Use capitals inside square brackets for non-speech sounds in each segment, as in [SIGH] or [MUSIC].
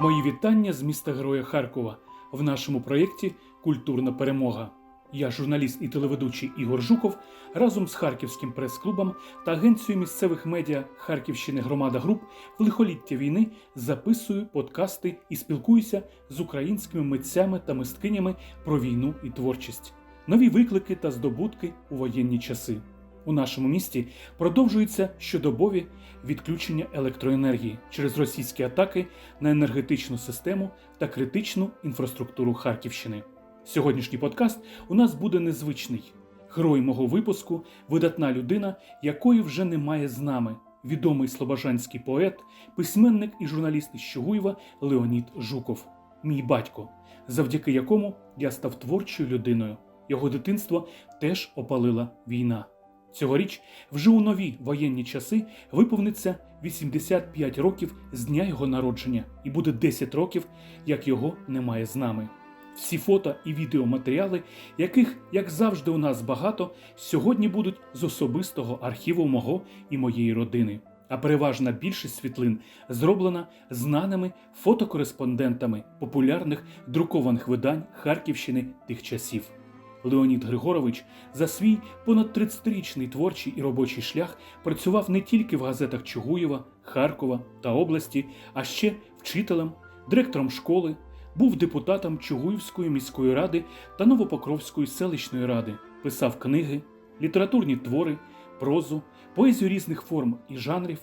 Мої вітання з міста Героя Харкова в нашому проєкті Культурна перемога. Я, журналіст і телеведучий Ігор Жуков, разом з Харківським прес-клубом та агенцією місцевих медіа Харківщини Громада Груп в лихоліття війни записую подкасти і спілкуюся з українськими митцями та мисткинями про війну і творчість, нові виклики та здобутки у воєнні часи. У нашому місті продовжуються щодобові відключення електроенергії через російські атаки на енергетичну систему та критичну інфраструктуру Харківщини. Сьогоднішній подкаст у нас буде незвичний. Герой мого випуску видатна людина, якої вже немає з нами. Відомий слобожанський поет, письменник і журналіст із Чугуєва Леонід Жуков, мій батько, завдяки якому я став творчою людиною. Його дитинство теж опалила війна. Цьогоріч, вже у нові воєнні часи, виповниться 85 років з дня його народження, і буде 10 років, як його немає з нами. Всі фото і відеоматеріали, яких, як завжди, у нас багато, сьогодні будуть з особистого архіву мого і моєї родини. А переважна більшість світлин зроблена знаними фотокореспондентами популярних друкованих видань Харківщини тих часів. Леонід Григорович за свій понад 30-річний творчий і робочий шлях працював не тільки в газетах Чугуєва, Харкова та області, а ще вчителем, директором школи, був депутатом Чугуївської міської ради та Новопокровської селищної ради, писав книги, літературні твори, прозу, поезію різних форм і жанрів,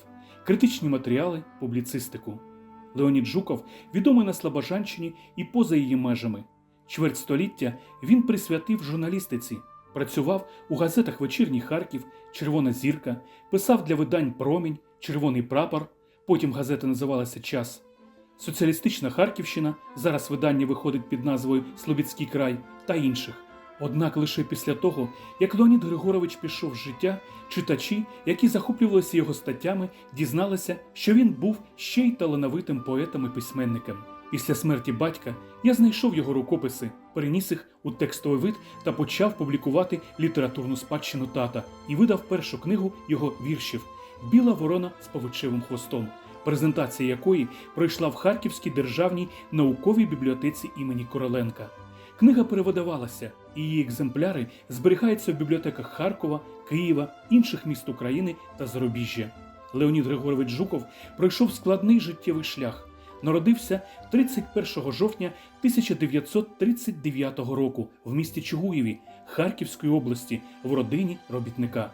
критичні матеріали, публіцистику. Леонід Жуков відомий на Слобожанщині і поза її межами. Чверть століття він присвятив журналістиці, працював у газетах Вечірній Харків, Червона зірка, писав для видань Промінь, Червоний прапор. Потім газета називалася Час. Соціалістична Харківщина, зараз видання виходить під назвою Слобідський край та інших. Однак лише після того, як Леонід Григорович пішов з життя, читачі, які захоплювалися його статтями, дізналися, що він був ще й талановитим поетом і письменником. Після смерті батька я знайшов його рукописи, переніс їх у текстовий вид та почав публікувати літературну спадщину тата і видав першу книгу його віршів Біла ворона з повичевим хвостом, презентація якої пройшла в Харківській державній науковій бібліотеці імені Короленка. Книга перевидавалася, і її екземпляри зберігаються в бібліотеках Харкова, Києва, інших міст України та зарубіжжя. Леонід Григорович Жуков пройшов складний життєвий шлях. Народився 31 жовтня 1939 року в місті Чугуєві Харківської області в родині робітника.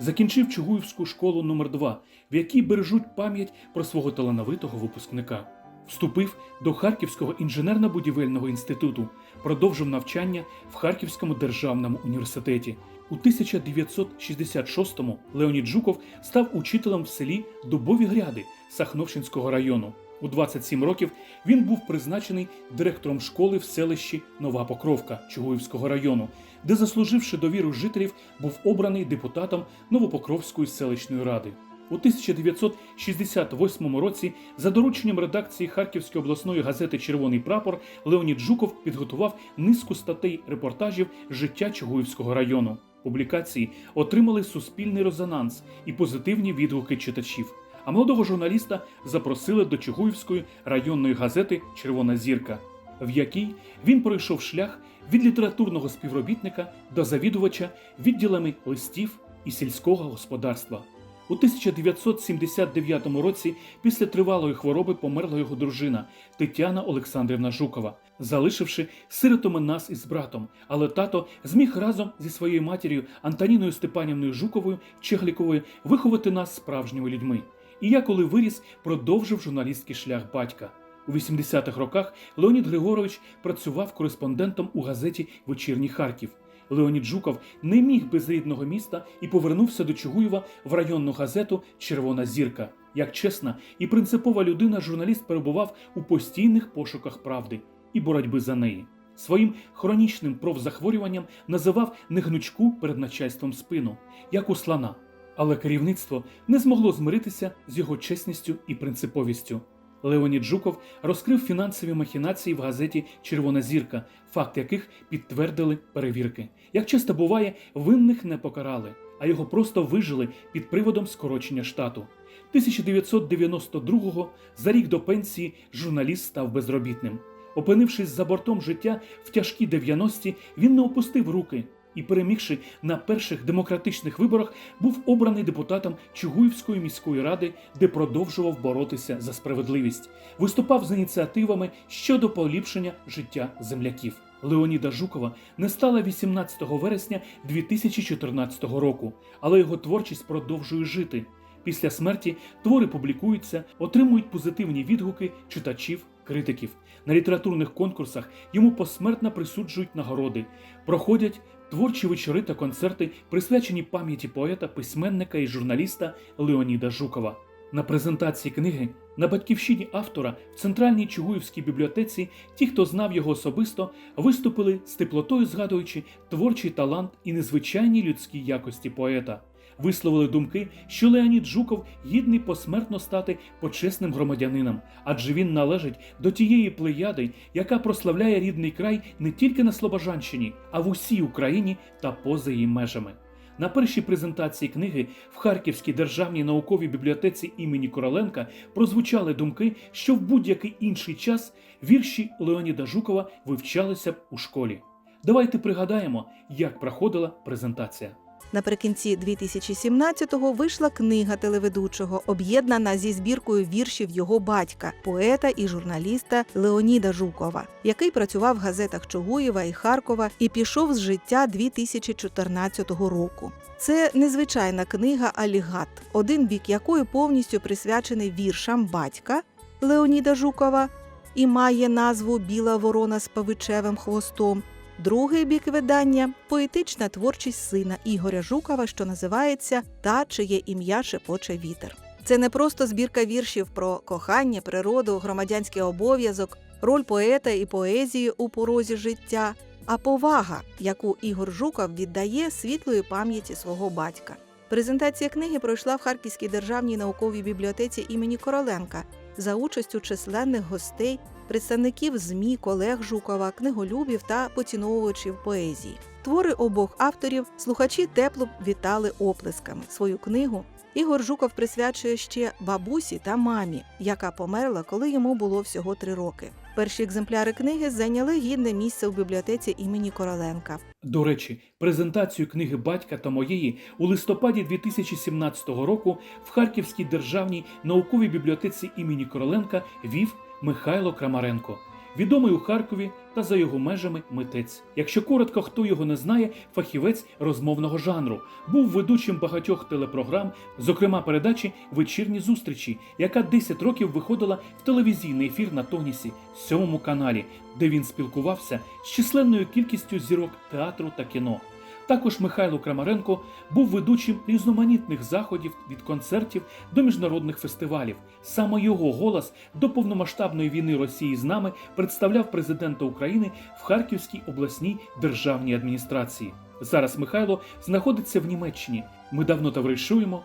Закінчив Чугуївську школу номер 2 в якій бережуть пам'ять про свого талановитого випускника. Вступив до Харківського інженерно-будівельного інституту, продовжив навчання в Харківському державному університеті. У 1966-му Леонід Жуков став учителем в селі Дубові Гряди Сахновщинського району. У 27 років він був призначений директором школи в селищі Нова Покровка Чугуївського району, де, заслуживши довіру жителів, був обраний депутатом Новопокровської селищної ради. У 1968 році, за дорученням редакції Харківської обласної газети Червоний прапор Леонід Жуков підготував низку статей репортажів життя Чугуївського району. Публікації отримали суспільний резонанс і позитивні відгуки читачів. А молодого журналіста запросили до Чугуївської районної газети Червона зірка, в якій він пройшов шлях від літературного співробітника до завідувача відділами листів і сільського господарства. У 1979 році після тривалої хвороби померла його дружина Тетяна Олександрівна Жукова, залишивши сиротами нас із братом. Але тато зміг разом зі своєю матір'ю Антоніною Степанівною Жуковою Чегліковою виховати нас справжніми людьми. І я, коли виріс, продовжив журналістський шлях батька. У 80-х роках Леонід Григорович працював кореспондентом у газеті Вечірній Харків. Леонід Жуков не міг без рідного міста і повернувся до Чугуєва в районну газету Червона зірка. Як чесна і принципова людина, журналіст перебував у постійних пошуках правди і боротьби за неї. Своїм хронічним профзахворюванням називав негнучку перед начальством спину, як у слона. Але керівництво не змогло змиритися з його чесністю і принциповістю. Леонід Жуков розкрив фінансові махінації в газеті Червона зірка, факт яких підтвердили перевірки. Як часто буває, винних не покарали, а його просто вижили під приводом скорочення штату. 1992-го, за рік до пенсії, журналіст став безробітним. Опинившись за бортом життя в тяжкі 90-ті, він не опустив руки і, перемігши на перших демократичних виборах, був обраний депутатом Чугуївської міської ради, де продовжував боротися за справедливість, виступав з ініціативами щодо поліпшення життя земляків. Леоніда Жукова не стала 18 вересня 2014 року, але його творчість продовжує жити. Після смерті твори публікуються, отримують позитивні відгуки читачів, критиків. На літературних конкурсах йому посмертно присуджують нагороди, проходять творчі вечори та концерти, присвячені пам'яті поета, письменника і журналіста Леоніда Жукова. На презентації книги на батьківщині автора в центральній Чугуївській бібліотеці ті, хто знав його особисто, виступили з теплотою, згадуючи творчий талант і незвичайні людські якості поета. Висловили думки, що Леонід Жуков гідний посмертно стати почесним громадянином, адже він належить до тієї плеяди, яка прославляє рідний край не тільки на Слобожанщині, а в усій Україні та поза її межами. На першій презентації книги в Харківській державній науковій бібліотеці імені Короленка прозвучали думки, що в будь-який інший час вірші Леоніда Жукова вивчалися б у школі. Давайте пригадаємо, як проходила презентація. Наприкінці 2017-го вийшла книга телеведучого, об'єднана зі збіркою віршів його батька, поета і журналіста Леоніда Жукова, який працював в газетах Чугуєва і Харкова і пішов з життя 2014 року. Це незвичайна книга Алігат, один бік якої повністю присвячений віршам батька Леоніда Жукова і має назву Біла ворона з павичевим хвостом. Другий бік видання поетична творчість сина Ігоря Жукова, що називається Та чиє ім'я шепоче вітер. Це не просто збірка віршів про кохання, природу, громадянський обов'язок, роль поета і поезії у порозі життя, а повага, яку Ігор Жуков віддає світлої пам'яті свого батька. Презентація книги пройшла в Харківській державній науковій бібліотеці імені Короленка за участю численних гостей, представників ЗМІ, колег Жукова, книголюбів та поціновувачів поезії. Твори обох авторів слухачі тепло вітали оплесками. Свою книгу Ігор Жуков присвячує ще бабусі та мамі, яка померла, коли йому було всього три роки. Перші екземпляри книги зайняли гідне місце у бібліотеці імені Короленка. До речі, презентацію книги батька та моєї у листопаді 2017 року в Харківській державній науковій бібліотеці імені Короленка вів Михайло Крамаренко, відомий у Харкові та за його межами митець. Якщо коротко, хто його не знає, фахівець розмовного жанру, був ведучим багатьох телепрограм, зокрема передачі Вечірні зустрічі, яка 10 років виходила в телевізійний ефір на Тонісі, сьомому каналі, де він спілкувався з численною кількістю зірок театру та кіно. Також Михайло Крамаренко був ведучим різноманітних заходів від концертів до міжнародних фестивалів. Саме його голос до повномасштабної війни Росії з нами представляв президента України в Харківській обласній державній адміністрації. Зараз Михайло знаходиться в Німеччині. Ми давно товаришуємо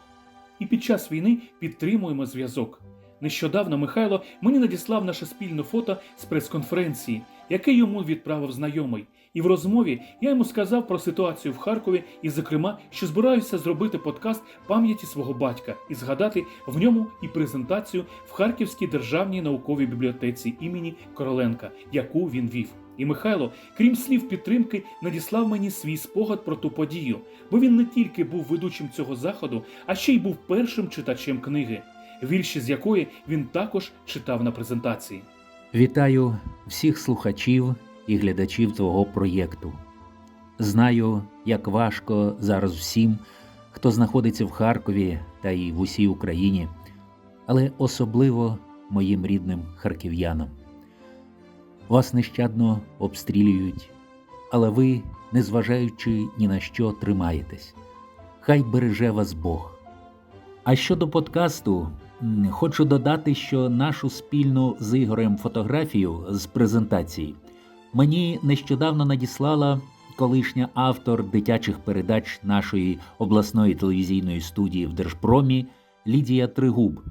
і під час війни підтримуємо зв'язок. Нещодавно Михайло мені надіслав наше спільне фото з прес-конференції, яке йому відправив знайомий. І в розмові я йому сказав про ситуацію в Харкові, і, зокрема, що збираюся зробити подкаст пам'яті свого батька і згадати в ньому і презентацію в Харківській державній науковій бібліотеці імені Короленка, яку він вів. І Михайло, крім слів підтримки, надіслав мені свій спогад про ту подію, бо він не тільки був ведучим цього заходу, а ще й був першим читачем книги, вірші з якої він також читав на презентації. Вітаю всіх слухачів і глядачів твого проєкту. Знаю, як важко зараз всім, хто знаходиться в Харкові та й в усій Україні, але особливо моїм рідним харків'янам. Вас нещадно обстрілюють, але ви, незважаючи ні на що, тримаєтесь. Хай береже вас Бог. А щодо подкасту, хочу додати, що нашу спільну з Ігорем фотографію з презентації мені нещодавно надіслала колишня автор дитячих передач нашої обласної телевізійної студії в Держпромі Лідія Тригуб.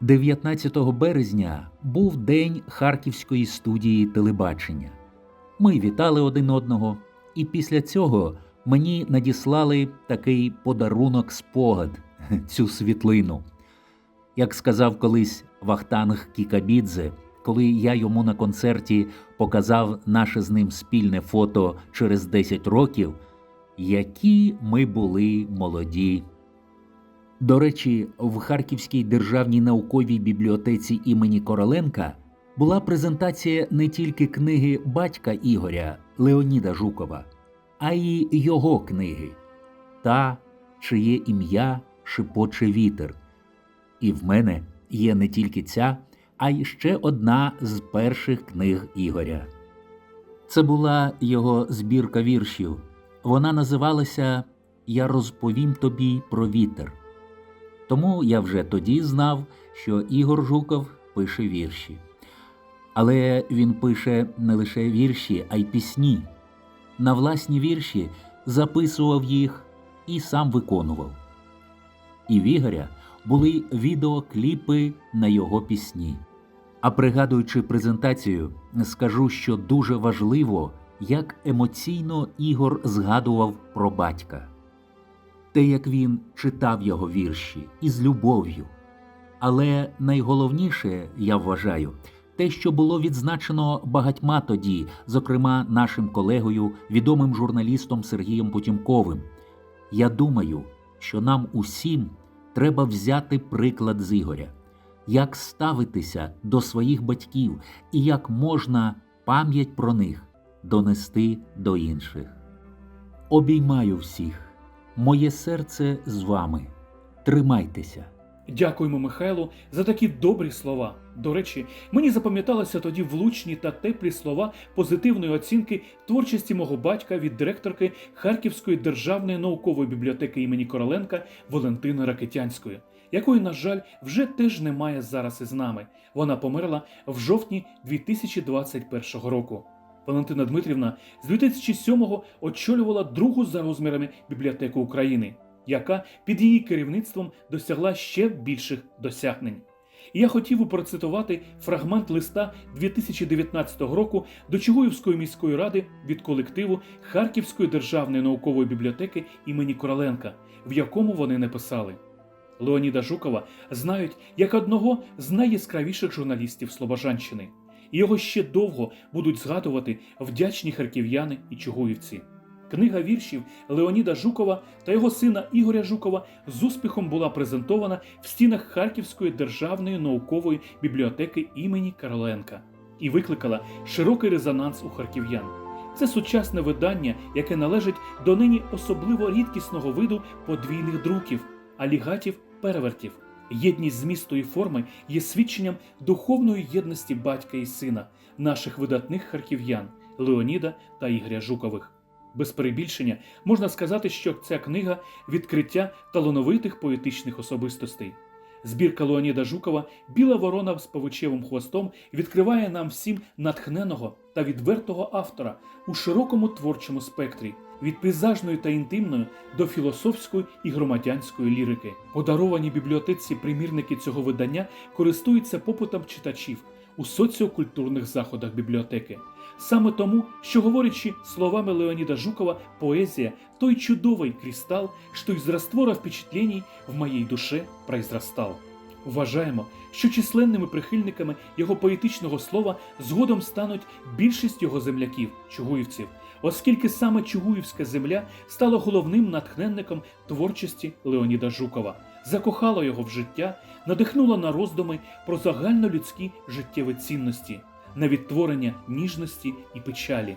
19 березня був день Харківської студії телебачення. Ми вітали один одного, і після цього мені надіслали такий подарунок спогад, [LAUGHS] цю світлину. Як сказав колись Вахтанг Кікабідзе, коли я йому на концерті показав наше з ним спільне фото через 10 років, які ми були молоді. До речі, в Харківській державній науковій бібліотеці імені Короленка була презентація не тільки книги батька Ігоря Леоніда Жукова, а й його книги та чиє ім'я шипоче вітер. І в мене є не тільки ця, а й ще одна з перших книг Ігоря. Це була його збірка віршів. Вона називалася Я розповім тобі про вітер. Тому я вже тоді знав, що Ігор Жуков пише вірші. Але він пише не лише вірші, а й пісні. На власні вірші записував їх і сам виконував. І в Ігоря були відеокліпи на його пісні. А пригадуючи презентацію, скажу, що дуже важливо, як емоційно Ігор згадував про батька. Те, як він читав його вірші із любов'ю. Але найголовніше, я вважаю, те, що було відзначено багатьма тоді, зокрема нашим колегою, відомим журналістом Сергієм Потімковим. Я думаю, що нам усім треба взяти приклад з Ігоря, як ставитися до своїх батьків і як можна пам'ять про них донести до інших. Обіймаю всіх, моє серце з вами. Тримайтеся. Дякуємо Михайлу за такі добрі слова. До речі, мені запам'яталися тоді влучні та теплі слова позитивної оцінки творчості мого батька від директорки Харківської державної наукової бібліотеки імені Короленка Валентини Ракетянської, якої, на жаль, вже теж немає зараз із нами. Вона померла в жовтні 2021 року. Валентина Дмитрівна з 2007-го очолювала другу за розмірами бібліотеку України, яка під її керівництвом досягла ще більших досягнень. І я хотів би процитувати фрагмент листа 2019 року до Чугуївської міської ради від колективу Харківської державної наукової бібліотеки імені Короленка, в якому вони написали. Леоніда Жукова знають як одного з найяскравіших журналістів Слобожанщини. Його ще довго будуть згадувати вдячні харків'яни і чугуївці. Книга віршів Леоніда Жукова та його сина Ігоря Жукова з успіхом була презентована в стінах Харківської державної наукової бібліотеки імені Короленка і викликала широкий резонанс у харків'ян. Це сучасне видання, яке належить до нині особливо рідкісного виду подвійних друків, алігатів перевертів. Єдність змісту і форми є свідченням духовної єдності батька і сина, наших видатних харків'ян Леоніда та Ігоря Жукових. Без перебільшення можна сказати, що ця книга відкриття талановитих поетичних особистостей. Збірка Леоніда Жукова Біла ворона з павичевим хвостом відкриває нам всім натхненого та відвертого автора у широкому творчому спектрі від пейзажної та інтимної до філософської і громадянської лірики. Подаровані бібліотеці примірники цього видання користуються попитом читачів у соціокультурних заходах бібліотеки. Саме тому, що говорячи словами Леоніда Жукова, поезія той чудовий кристал, що из раствора впечатлений в моїй душе произрастал. Вважаємо, що численними прихильниками його поетичного слова згодом стануть більшість його земляків, чугуївців, оскільки саме Чугуївська земля стала головним натхненником творчості Леоніда Жукова, закохала його в життя, надихнула на роздуми про загальнолюдські життєві цінності, на відтворення ніжності і печалі,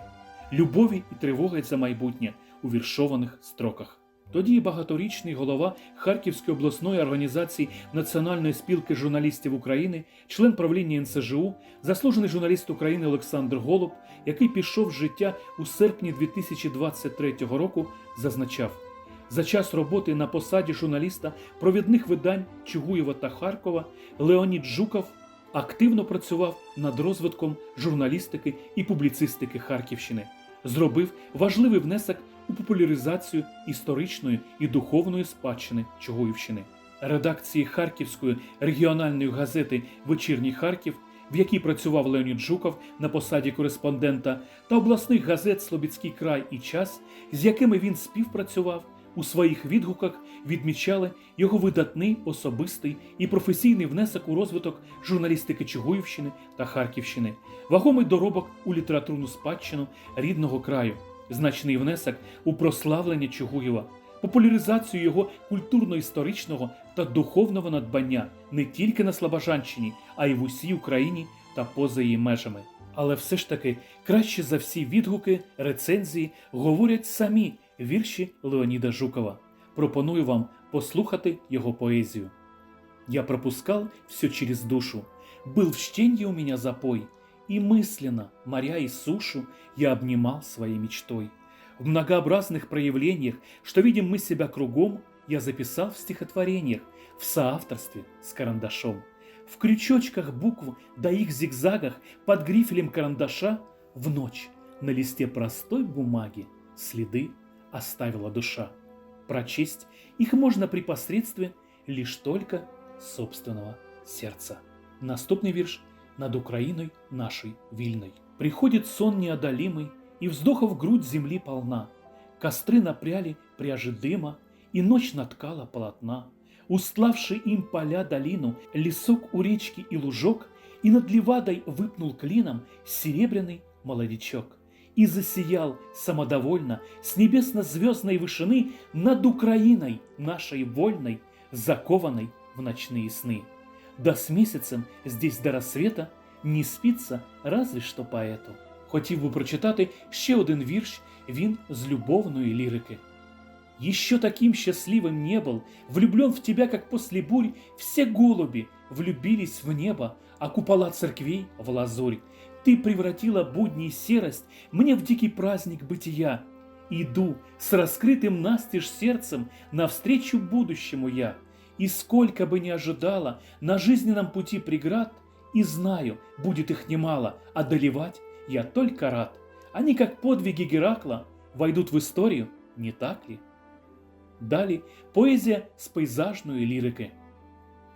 любові і тривоги за майбутнє у віршованих строках. Тоді багаторічний голова Харківської обласної організації Національної спілки журналістів України, член правління НСЖУ, заслужений журналіст України Олександр Голуб, який пішов з життя у серпні 2023 року, зазначав: за час роботи на посаді журналіста провідних видань Чугуєва та Харкова Леонід Жуков активно працював над розвитком журналістики і публіцистики Харківщини, зробив важливий внесок у популяризацію історичної і духовної спадщини Чугуївщини. Редакції Харківської регіональної газети Вечірній Харків, в якій працював Леонід Жуков на посаді кореспондента, та обласних газет Слобідський край і час, з якими він співпрацював, у своїх відгуках відмічали його видатний особистий і професійний внесок у розвиток журналістики Чугуївщини та Харківщини, вагомий доробок у літературну спадщину рідного краю, значний внесок у прославлення Чугуєва, популяризацію його культурно-історичного та духовного надбання не тільки на Слобожанщині, а й в усій Україні та поза її межами. Але все ж таки краще за всі відгуки, рецензії говорять самі вірші Леоніда Жукова. Пропоную вам послухати його поэзию. Я пропускал все через душу, был в чтенье у меня запой, и мысленно, моря и сушу, я обнимал своей мечтой. В многообразных проявлениях, что видим мы себя кругом, я записал в стихотворениях, в соавторстве с карандашом. В крючочках букв, да их зигзагах, под грифелем карандаша, в ночь на листе простой бумаги следы оставила душа. Прочесть их можно при посредстве лишь только собственного сердца. Наступный вирш над Украиной нашей вильной. Приходит сон неодолимый, и вздохов грудь земли полна. Костры напряли пряжи дыма, и ночь наткала полотна. Устлавший им поля долину, лесок у речки и лужок, и над левадой выпнул клином серебряный молодичок И засиял самодовольно с небесно-звездной вышины над Украиной нашей вольной, закованной в ночные сны. Да с месяцем здесь до рассвета не спится разве що поету. Хотів би прочитати ще один вірш, він з любовної лірики. Еще таким счастливым не был, влюблен в тебя, как после бурь, все голуби влюбились в небо, а купола церквей в лазурь. Ты превратила будни и серость мне в дикий праздник бытия. Иду с раскрытым настежь сердцем навстречу будущему я. И сколько бы ни ожидала на жизненном пути преград, и знаю, будет их немало, одолевать я только рад. Они, как подвиги Геракла, войдут в историю, не так ли? Далі поезія з пейзажної лірики.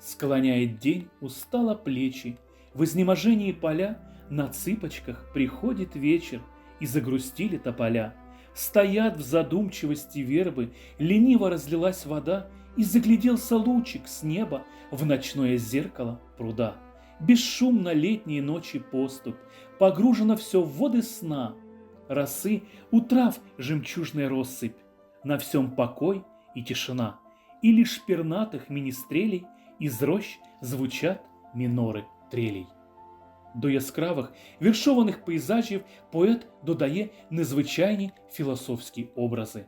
Склоняет день устало плечи, в изнеможении поля на цыпочках приходит вечер, и загрустили тополя. Стоят в задумчивости вербы, лениво разлилась вода, и загляделся лучик с неба в ночное зеркало пруда. Бесшумно летние ночи поступ, погружено все в воды сна. Росы у трав жемчужная россыпь, на всем покой и тишина, и лишь пернатых министрелей из рощ звучат мінори трелей. До яскравих віршованих пейзажів поет додає незвичайні філософські образи.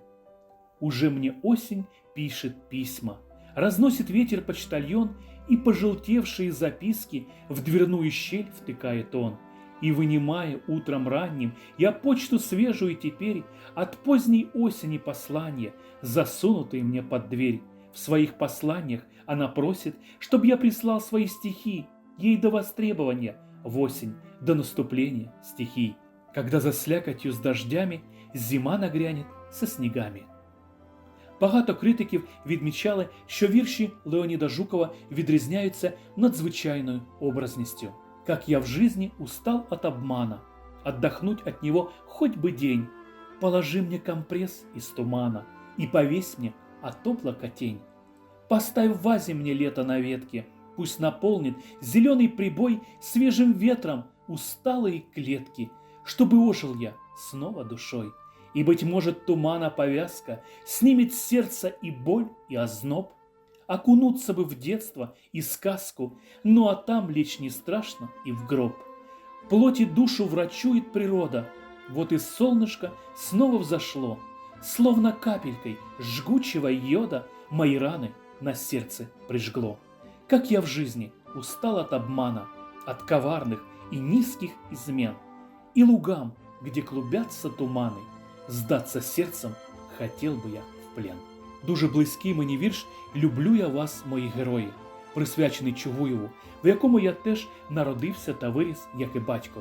Уже мне осень пишет письма, разносит ветер почтальон и пожелтевшие записки в дверную щель втыкает он. И вынимая утром ранним, я почту свежую теперь от поздней осени послания, засунутые мне под дверь. В своих посланиях она просит, чтобы я прислал свои стихи ей до востребования в осень, до наступления стихий. Когда за слякотью с дождями зима нагрянет со снігами. Багато критиків відмічали, що вірші Леоніда Жукова відрізняються надзвичайною образністю. Как я в жизни устал от обмана, отдохнуть от него хоть бы день. Положи мне компресс из тумана и повесь мне от облака тень. Поставь в вазе мне лето на ветке, пусть наполнит зеленый прибой свежим ветром усталые клетки, чтобы ожил я снова душой. И, быть может, тумана повязка снимет с сердца и боль, и озноб. Окунуться бы в детство и сказку, ну а там лечь не страшно и в гроб. Плоть и душу врачует природа, вот и солнышко снова взошло, словно капелькой жгучего йода мои раны на сердце прижгло. Как я в жизни устал от обмана, от коварных и низких измен, и лугам, где клубятся туманы, здаться серцем хотел бы я в плен. Дуже близький мені вірш Люблю я вас, мої герої, присвячений Чугуєву, в якому я теж народився та виріс, як і батько.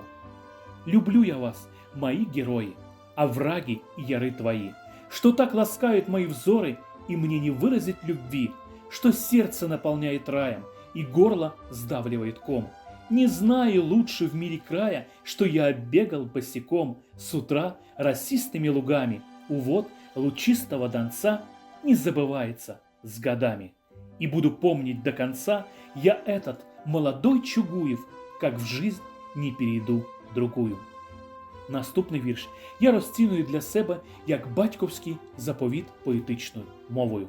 Люблю я вас, мои герои, овраги и яры твои, что так ласкают мои взоры, и мне не выразить любви, что сердце наполняет раем, и горло сдавливает ком. Не знаю лучше в мире края, что я оббегал босиком с утра росистыми лугами, у вод лучистого донца, не забывается с годами. И буду помнить до конца я этот молодой Чугуев, как в жизнь не перейду другую. Наступний вірш я розцінюю для себе як батьковський заповіт поетичною мовою.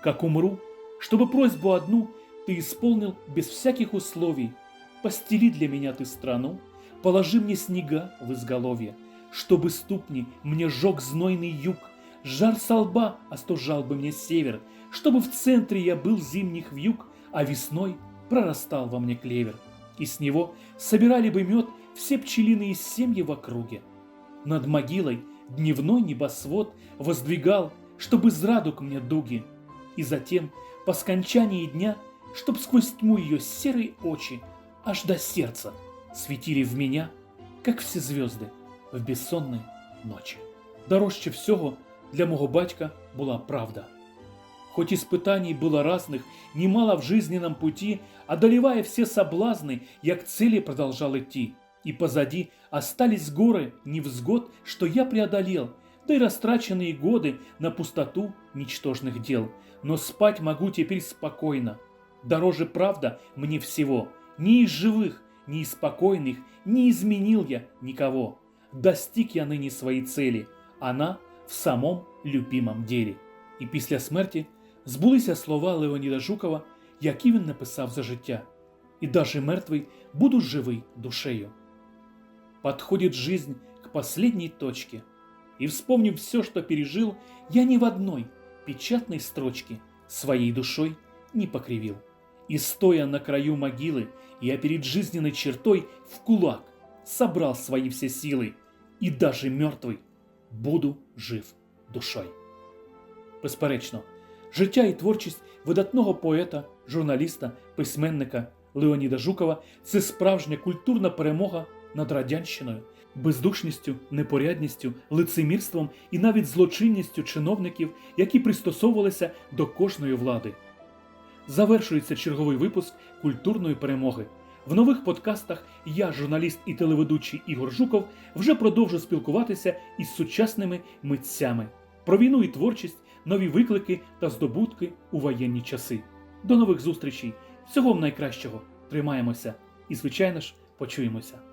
Как умру, чтобы просьбу одну ты исполнил без всяких условий, постели для меня ты страну, положи мне снега в изголовье, чтобы ступни мне жег знойный юг, жар со лба остужал бы мне север, чтобы в центре я был зимних вьюг, а весной прорастал во мне клевер, и с него собирали бы мед все пчелиные семьи в округе. Над могилой дневной небосвод воздвигал, чтобы из радуг мне дуги, и затем, по скончании дня, чтоб сквозь тьму ее серые очи аж до сердца светили в меня, как все звезды в безсонной ночі. Дорожче всього для мого батька була правда. Хоть испытаний было разных, немало в жизненном пути, одолевая все соблазны, я к цели продолжал идти. И позади остались горы невзгод, что я преодолел, да и растраченные годы на пустоту ничтожных дел. Но спать могу теперь спокойно. Дороже правда мне всего. Ни из живых, ни из спокойных не изменил я никого. Достиг я ныне своей цели. Она в самом любимом делі. І після смерті збулися слова Леоніда Жукова, які він написав за життя. І даже мертвий буду живий душею. Подходит жизнь к последней точке. И вспомнив все, что пережил, я ни в одной печатной строчке своей душой не покривил. И стоя на краю могилы, я перед жизненной чертой в кулак собрал свои все силы, и даже мертвый буду жив душой. Безперечно, життя і творчість видатного поета, журналіста, письменника Леоніда Жукова це справжня культурна перемога над радянщиною, бездушністю, непорядністю, лицемірством і навіть злочинністю чиновників, які пристосовувалися до кожної влади. Завершується черговий випуск культурної перемоги. В нових подкастах я, журналіст і телеведучий Ігор Жуков, вже продовжу спілкуватися із сучасними митцями про війну і творчість, нові виклики та здобутки у воєнні часи. До нових зустрічей! Всього вам найкращого! Тримаємося і, звичайно ж, почуємося!